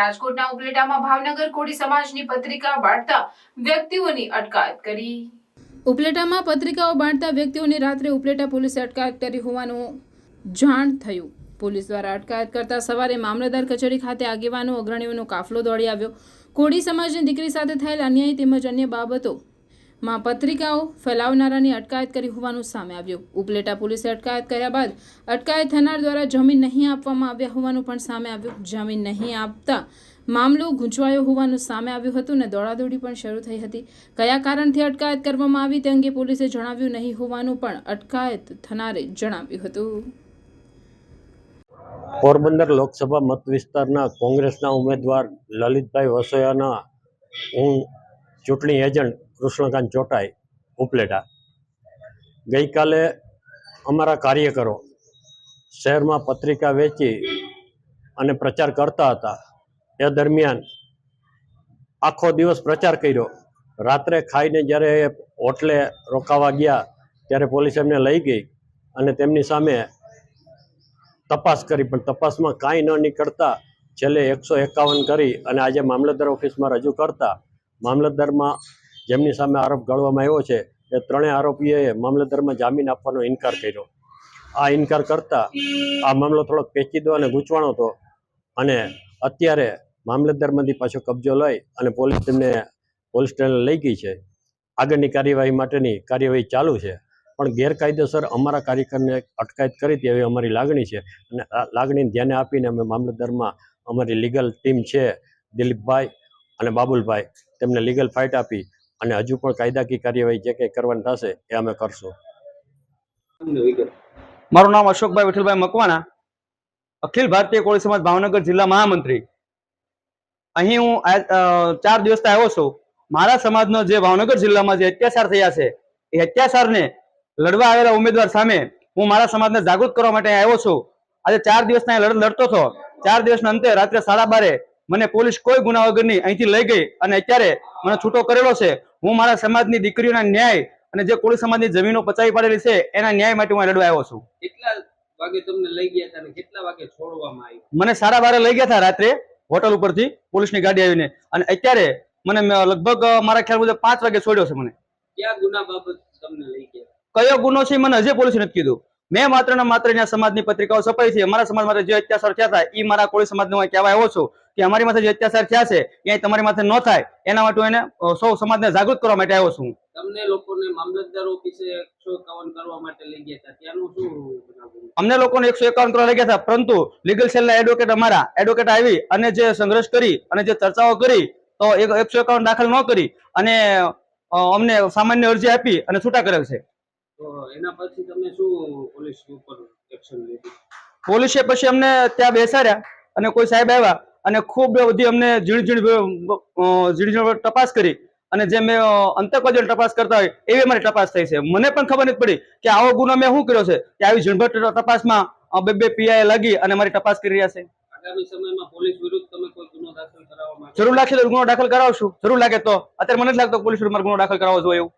રાજકોટના ઉપલેટામાં ભાવનગર કોળી સમાજની પત્રિકા વાર્તા વ્યક્તિઓની અટકાયત કરી. ઉપલેટામાં પત્રિકાઓ બાંધતા વ્યક્તિઓની રાત્રે ઉપલેટા પોલીસે અટકાયત કરી હોવાનું જાણ થયું. પોલીસ દ્વારા અટકાયત કરતા સવારે મામલતદાર કચેરી ખાતે આગેવાનો, અગ્રણીઓનો કાફલો દોડી આવ્યો. કોળી સમાજની દીકરી સાથે થયેલ અન્યાય તેમજ અન્ય બાબતો માં પત્રિકાઓ ફેલાવનારાની અટકાયત કરી હોવાનું સામે આવ્યું. ઉપલેટા પોલીસે અટકાયત કર્યા બાદ અટકાયત થનાર દ્વારા જમીન નહીં આપવામાં આવ્યા હોવાનું પણ સામે આવ્યું. જમીન નહીં આપતા મામલો ગૂંચવાયો હોવાનું સામે આવ્યું હતું અને દોડાદોડી પણ શરૂ થઈ હતી. કયા કારણથી અટકાયત કરવામાં આવી તે અંગે પોલીસે જણાવ્યું નહીં હોવાનું પણ અટકાયત થનારે જણાવ્યું હતું. પોરબંદર લોકસભા મત વિસ્તારના કોંગ્રેસના ઉમેદવાર લલિતભાઈ વસોયાના હું ચૂંટણી એજન્ટ કૃષ્ણકાંત ચોટાઈ, ઉપલેટા. ગઈકાલે અમારા કાર્યકરો શહેરમાં પત્રિકા વેચી અને પ્રચાર કરતા હતા. એ દરમિયાન આખો દિવસ પ્રચાર કર્યો. રાત્રે ખાઈને જ્યારે એ હોટલે રોકાવા ગયા, ત્યારે પોલીસ એમને લઈ ગઈ અને તેમની સામે તપાસ કરી. પણ તપાસમાં કાંઈ ન નીકળતા છેલ્લે એકસો એકાવન કરી અને આજે મામલતદાર ઓફિસમાં રજૂ કરતા. મામલતદારમાં જેમની સામે આરોપ ગણવામાં આવ્યો છે, એ ત્રણેય આરોપીઓએ મામલતદારમાં જામીન આપવાનો ઇનકાર કર્યો. આ ઇનકાર કરતા આ મામલો થોડોક પેચીદો અને ગૂંચવાણો હતો અને અત્યારે મામલતદારમાંથી પાછો કબજો લઈ અને પોલીસ તેમને પોલીસ સ્ટેશન લઈ ગઈ છે. આગળની કાર્યવાહી માટેની કાર્યવાહી ચાલુ છે. પણ ગેરકાયદેસર અમારા કાર્યકરને અટકાયત કરી હતી એવી અમારી લાગણી છે અને આ લાગણીને ધ્યાને આપીને અમે મામલતદારમાં અમારી લીગલ ટીમ છે દિલીપભાઈ અને બાબુલભાઈ તેમને લીગલ ફાઇટ આપી અને હજુ પણ કાયદાકીય કાર્યવાહી જે કંઈ કરવાની થશે, એ અમે કરશું. મારું નામ અશોકભાઈ વિઠ્ઠલભાઈ મકવાણા, અખિલ ભારતીય કોળી સમાજ ભાવનગર જિલ્લા મહામંત્રી. અહીં હું ચાર દિવસથી આવ્યો છું. મારા સમાજનો જે ભાવનગર જિલ્લામાં જે અત્યાચાર થયા છે, એ અત્યાચારને લડવા આવેલા ઉમેદવાર સામે હું મારા સમાજને જાગૃત કરવા માટે આવ્યો છું. આજે ચાર દિવસના લડત લડતો હતો. ચાર દિવસના અંતે રાત્રે સાડા બારે મને પોલીસ કોઈ ગુના વગરની અહીંથી લઈ ગઈ અને અત્યારે મને છૂટો કરેલો છે. હું મારા સમાજની દીકરીઓના ન્યાય અને જે કોળી સમાજની જમીનો પચાવી પાડેલી છે એના ન્યાય માટે હું લડવા આવ્યો છું. કેટલા વાગે તમને લઈ ગયા હતા અને કેટલા વાગે છોડવામાં આવ્યું? મને સારા બારે લઈ ગયા હતા રાત્રે હોટલ ઉપરથી પોલીસની ગાડી આવીને. અને અત્યારે મને લગભગ મારા ખ્યાલ મુજબ પાંચ વાગે છોડ્યો છે મને. ક્યાં ગુના બાબત તમને લઈ ગયા? કયો ગુનો છે મને હજી પોલીસે નથી કીધું. મેં માત્ર ને માત્ર સમાજની પત્રિકાઓ છપાઈ છે. મારા સમાજ માટે જે અત્યાચાર થયા હતા એ મારા કોળી સમાજનો હું કહેવા આવ્યો છું. કે અમારી માથે જે અત્યાચાર થયા છે એ તમારી માથે ન થાય એના માટે એને સૌ સમાજને જાગૃત કરવા માટે આવ્યો છું. તમને લોકોને મામલતદાર ઓફિસે એકસો એકાવન કરવા માટે લઈ ગયા હતા ત્યાંનું શું અમને લોકોને એકસો એકાવન કરવા લઈ ગયા હતા પરંતુ લીગલ સેલના એડવોકેટ અમારા એડવોકેટ આવી અને જે સંઘર્ષ કરી અને જે ચર્ચાઓ કરી તો એક એકસો એકાવન દાખલ ન કરી અને અમને સામાન્ય અરજી આપી અને છૂટા કરેલ છે. એના પછી તમે શું પોલીસ ઉપર એક્શન લીધી? પોલીસે પછી અમને ત્યાં બેસાડ્યા અને કોઈ સાહેબ આવ્યા અને ખૂબ બધી અમને ઝીણ ઝીણ ઝીણ ઝીણ તપાસ કરી અને જે મેં અ, આતંકવાદીઓ તપાસ કરતા હોય એવી અમારી તપાસ થઈ છે. મને પણ ખબર નથી પડી કે આવો ગુનો મેં શું કર્યો છે કે આવી ઝીણભટ તપાસમાં બે બે પીઆઈ લાગી અને મારી તપાસ કરી રહ્યા છે. આગામી સમયમાં પોલીસ વિરુદ્ધ તમે કોઈ ગુનો દાખલ કરાવવા માંગો જરૂર લાગશે તો ગુનો દાખલ કરાવશું. જરૂર લાગે તો. અત્યારે મને જ લાગતો પોલીસ વિરુદ્ધ ગુનો દાખલ કરાવવો જોઈએ એવું.